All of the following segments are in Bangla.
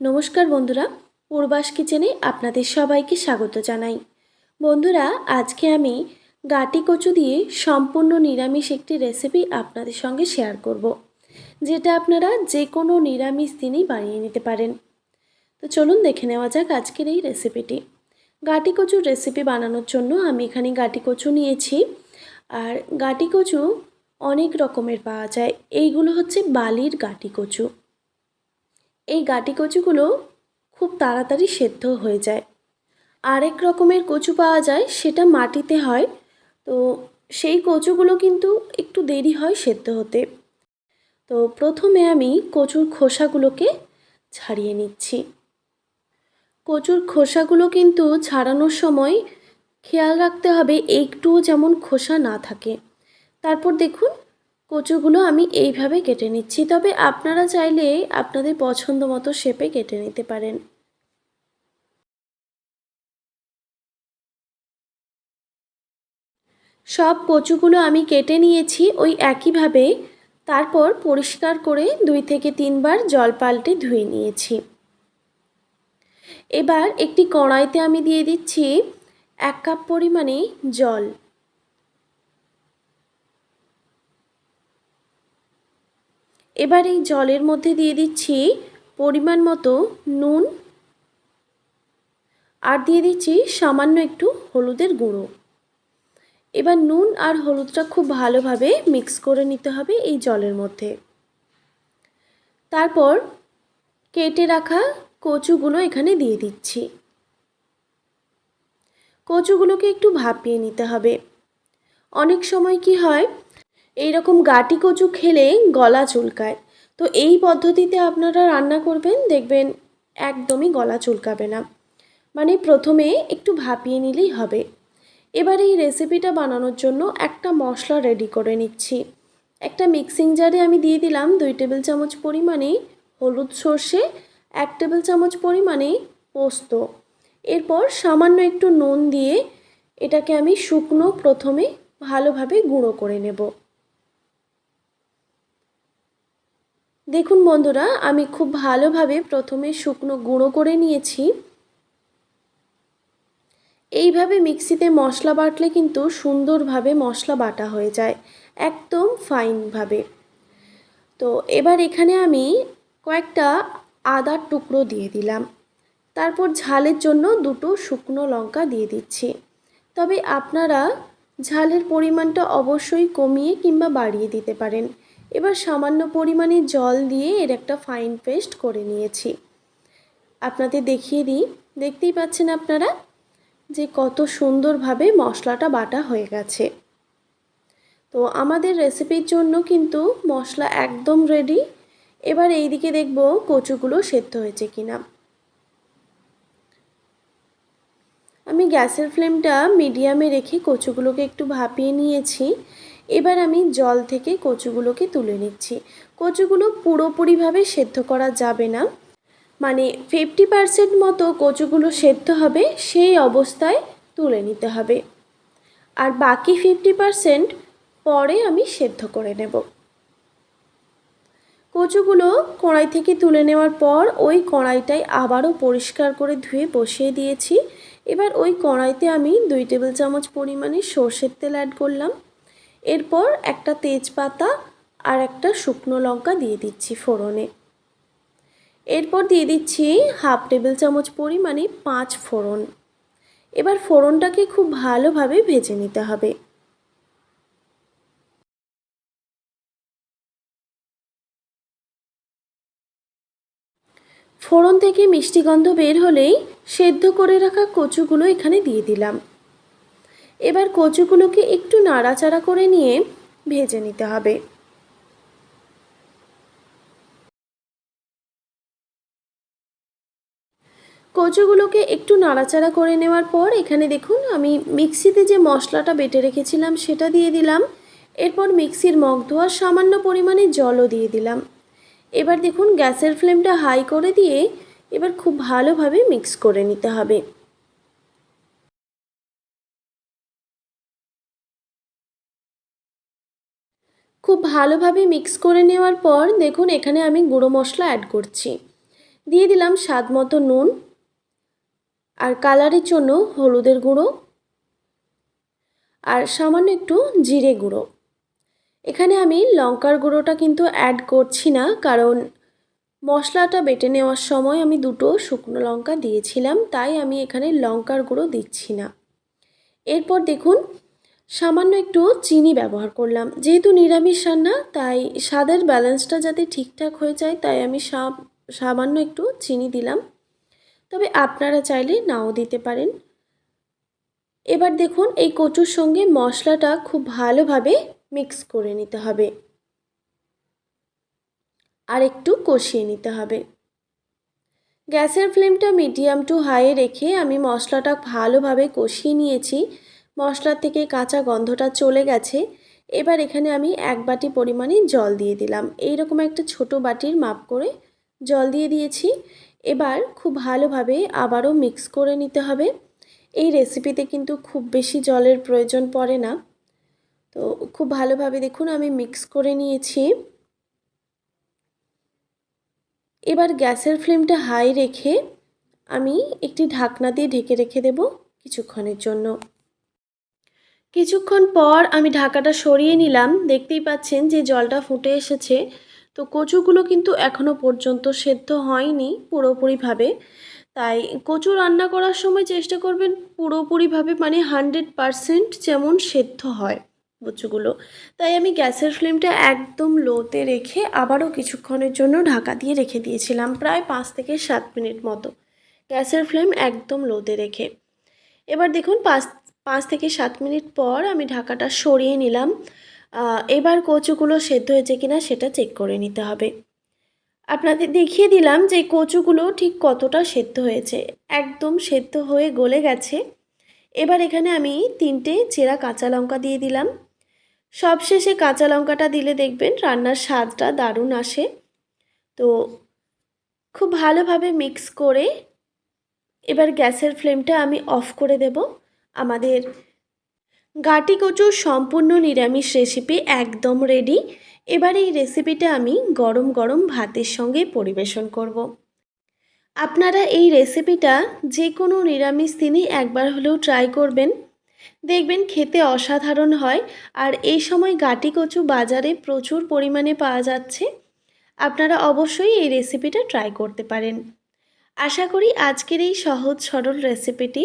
নমস্কার বন্ধুরা, পূর্বাস কিচেনে আপনাদের সবাইকে স্বাগত জানাই। বন্ধুরা, আজকে আমি গাটি কচু দিয়ে সম্পূর্ণ নিরামিষ একটি রেসিপি আপনাদের সঙ্গে শেয়ার করব। যেটা আপনারা যে কোনো নিরামিষ দিনই বানিয়ে নিতে পারেন। তো চলুন দেখে নেওয়া যাক আজকের এই রেসিপিটি গাটি কচুর রেসিপি বানানোর জন্য আমি এখানে গাটি কচু নিয়েছি, আর গাটি কচু অনেক রকমের পাওয়া যায়। এইগুলো হচ্ছে বালির গাটি কচু। এই গাটি কচুগুলো খুব তাড়াতাড়ি সেদ্ধ হয়ে যায়। আরেক রকমের কচু পাওয়া যায়, সেটা মাটিতে হয়। তো সেই কচুগুলো কিন্তু একটু দেরি হয় সেদ্ধ হতে। তো প্রথমে আমি কচুর খোসাগুলোকে ছাড়িয়ে নিচ্ছি। কচুর খোসাগুলো কিন্তু ছাড়ানোর সময় খেয়াল রাখতে হবে, একটুও যেমন খোসা না থাকে। তারপর দেখুন কচুগুলো আমি এইভাবে কেটে নিচ্ছি। তবে আপনারা চাইলে আপনাদের পছন্দ মতো শেপে কেটে নিতে পারেন। সব কচুগুলো আমি কেটে নিয়েছি ওই একইভাবে। তারপর পরিষ্কার করে দুই থেকে তিনবার জল পাল্টে ধুয়ে নিয়েছি। এবার একটি কড়াইতে আমি দিয়ে দিচ্ছি এক কাপ পরিমাণে জল। এবার এই জলের মধ্যে দিয়ে দিচ্ছি পরিমাণ মতো নুন আর দিয়ে দিচ্ছি সামান্য একটু হলুদের গুঁড়ো। এবার নুন আর হলুদটা খুব ভালোভাবে মিক্স করে নিতে হবে এই জলের মধ্যে। তারপর কেটে রাখা কচুগুলো এখানে দিয়ে দিচ্ছি। কচুগুলোকে একটু ভাপিয়ে নিতে হবে। অনেক সময় কি হয় এই রকম গাটি কচু খেলে গলা চুলকায়। তো এই পদ্ধতিতে আপনারা রান্না করবেন, দেখবেন একদমই গলা চুলকাবে না। মানে প্রথমে একটু ভাপিয়ে নিলেই হবে। এবার এই রেসিপিটা বানানোর জন্য একটা মশলা রেডি করে নিচ্ছি। একটা মিক্সিং জারে আমি দিয়ে দিলাম দুই টেবিল চামচ পরিমাণে হলুদ সর্ষে, এক টেবিল চামচ পরিমাণে পোস্ত। এরপর সামান্য একটু নুন দিয়ে এটাকে আমি শুকনো প্রথমে ভালোভাবে গুঁড়ো করে নেব। দেখুন বন্ধুরা, আমি খুব ভালোভাবে প্রথমে শুকনো গুঁড়ো করে নিয়েছি। এইভাবে মিক্সিতে মশলা বাটলে কিন্তু সুন্দরভাবে মশলা বাটা হয়ে যায়, একদম ফাইনভাবে। তো এবার এখানে আমি কয়েকটা আদার টুকরো দিয়ে দিলাম। তারপর ঝালের জন্য দুটো শুকনো লঙ্কা দিয়ে দিচ্ছি। তবে আপনারা ঝালের পরিমাণটা অবশ্যই কমিয়ে কিংবা বাড়িয়ে দিতে পারেন। এবার সামান্য পরিমাণে জল দিয়ে এর একটা ফাইন পেস্ট করে নিয়েছি। আপনাদের দেখিয়ে দিই, দেখতেই পাচ্ছেন আপনারা যে কত সুন্দরভাবে মশলাটা বাটা হয়ে গেছে। তো আমাদের রেসিপির জন্য কিন্তু মশলা একদম রেডি এবার এই দিকে দেখব কচুগুলো সেদ্ধ হয়েছে কিনা। আমি গ্যাসের ফ্লেমটা মিডিয়ামে রেখে কচুগুলোকে একটু ভাপিয়ে নিয়েছি। এবার আমি জল থেকে কচুগুলোকে তুলে নিচ্ছি। কচুগুলো পুরোপুরিভাবে সেদ্ধ করা যাবে না। মানে ফিফটি পারসেন্ট মতো কচুগুলো সেদ্ধ হবে, সেই অবস্থায় তুলে নিতে হবে। আর বাকি ফিফটি পারসেন্ট পরে আমি সেদ্ধ করে নেব। কচুগুলো কড়াই থেকে তুলে নেওয়ার পর ওই কড়াইটাই আবারও পরিষ্কার করে ধুয়ে বসিয়ে দিয়েছি। এবার ওই কড়াইতে আমি দুই টেবিল চামচ পরিমাণে সর্ষের তেল অ্যাড করলাম। এরপর একটা তেজপাতা আর একটা শুকনো লঙ্কা দিয়ে দিচ্ছি ফোড়নে। এরপর দিয়ে দিচ্ছি হাফ টেবিল চামচ পরিমাণে পাঁচ ফোড়ন। এবার ফোড়নটাকে খুব ভালোভাবে ভেজে নিতে হবে। ফোড়ন থেকে মিষ্টি গন্ধ বের হলেই সেদ্ধ করে রাখা কচুগুলো এখানে দিয়ে দিলাম। এবার কচুগুলোকে একটু নাড়াচাড়া করে নিয়ে ভেজে নিতে হবে। কচুগুলোকে একটু নাড়াচাড়া করে নেওয়ার পর এখানে দেখুন, আমি মিক্সিতে যে মশলাটা বেটে রেখেছিলাম সেটা দিয়ে দিলাম। এরপর মিক্সির মগ ধোয়ার সামান্য পরিমাণে জলও দিয়ে দিলাম। এবার দেখুন, গ্যাসের ফ্লেমটা হাই করে দিয়ে এবার খুব ভালোভাবে মিক্স করে নিতে হবে। খুব ভালোভাবে মিক্স করে নেওয়ার পর দেখুন এখানে আমি গুঁড়ো মশলা অ্যাড করছি। দিয়ে দিলাম স্বাদ মতো নুন আর কালারের জন্য হলুদের গুঁড়ো আর সামান্য একটু জিরে গুঁড়ো। এখানে আমি লঙ্কার গুঁড়োটা কিন্তু অ্যাড করছি না, কারণ মশলাটা বেটে নেওয়ার সময় আমি দুটো শুকনো লঙ্কা দিয়েছিলাম, তাই আমি এখানে লঙ্কার গুঁড়ো দিচ্ছি না। এরপর দেখুন সামান্য একটু চিনি ব্যবহার করলাম। যেহেতু নিরামিষ রান্না, তাই স্বাদের ব্যালেন্সটা যাতে ঠিকঠাক হয়ে যায়, তাই আমি সামান্য একটু চিনি দিলাম। তবে আপনারা চাইলে নাও দিতে পারেন। এবার দেখুন, এই কচুর সঙ্গে মশলাটা খুব ভালোভাবে মিক্স করে নিতে হবে। আর একটু কষিয়ে নিতে হবে। গ্যাসের ফ্লেমটা মিডিয়াম টু হাইয়ে রেখে আমি মশলাটা ভালোভাবে কষিয়ে নিয়েছি। মশলার থেকে কাঁচা গন্ধটা চলে গেছে। এবার এখানে আমি এক বাটি পরিমাণে জল দিয়ে দিলাম। এই রকম একটা ছোট বাটির মাপ করে জল দিয়ে দিয়েছি। এবার খুব ভালোভাবে আবারও মিক্স করে নিতে হবে। এই রেসিপিতে কিন্তু খুব বেশি জলের প্রয়োজন পড়ে না। তো খুব ভালোভাবে দেখুন, আমি মিক্স করে নিয়েছি। এবার গ্যাসের ফ্লেমটা হাই রেখে আমি একটি ঢাকনা দিয়ে ঢেকে রেখে দেব কিছুক্ষণের জন্য। কিছুক্ষণ পর আমি ঢাকাটা সরিয়ে নিলাম। দেখতেই পাচ্ছেন যে জলটা ফুটে এসেছে। তো কচুগুলো কিন্তু এখনও পর্যন্ত সেদ্ধ হয়নি পুরোপুরিভাবে। তাই কচু রান্না করার সময় চেষ্টা করবেন পুরোপুরিভাবে মানে হান্ড্রেড পারসেন্ট যেমন সেদ্ধ হয় কচুগুলো। তাই আমি গ্যাসের ফ্লেমটা একদম লোতে রেখে আবারও কিছুক্ষণের জন্য ঢাকা দিয়ে রেখে দিয়েছিলাম, প্রায় পাঁচ থেকে সাত মিনিট মতো। গ্যাসের ফ্লেম একদম লোতে রেখে। এবার দেখুন, পাঁচ পাঁচ থেকে সাত মিনিট পর আমি ঢাকাটা সরিয়ে নিলাম। এবার কচুগুলো সেদ্ধ হয়েছে কিনা সেটা চেক করে নিতে হবে। আপনাদের দেখিয়ে দিলাম যে কচুগুলো ঠিক কতটা সেদ্ধ হয়েছে। একদম সেদ্ধ হয়ে গলে গেছে। এবার এখানে আমি তিনটে চেরা কাঁচা লঙ্কা দিয়ে দিলাম। সবশেষে কাঁচা লঙ্কাটা দিলে দেখবেন রান্নার স্বাদটা দারুণ আসে। তো খুব ভালোভাবে মিক্স করে এবার গ্যাসের ফ্লেমটা আমি অফ করে দেব। আমাদের গাটি কচুর সম্পূর্ণ নিরামিষ রেসিপি একদম রেডি এবার এই রেসিপিটা আমি গরম গরম ভাতের সঙ্গে পরিবেশন করব। আপনারা এই রেসিপিটা যে কোনো নিরামিষ দিনই একবার হলেও ট্রাই করবেন। দেখবেন খেতে অসাধারণ হয় আর এই সময় গাটি কচু বাজারে প্রচুর পরিমাণে পাওয়া যাচ্ছে। আপনারা অবশ্যই এই রেসিপিটা ট্রাই করতে পারেন। আশা করি আজকের এই সহজ সরল রেসিপিটি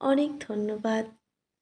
অনেক ধন্যবাদ।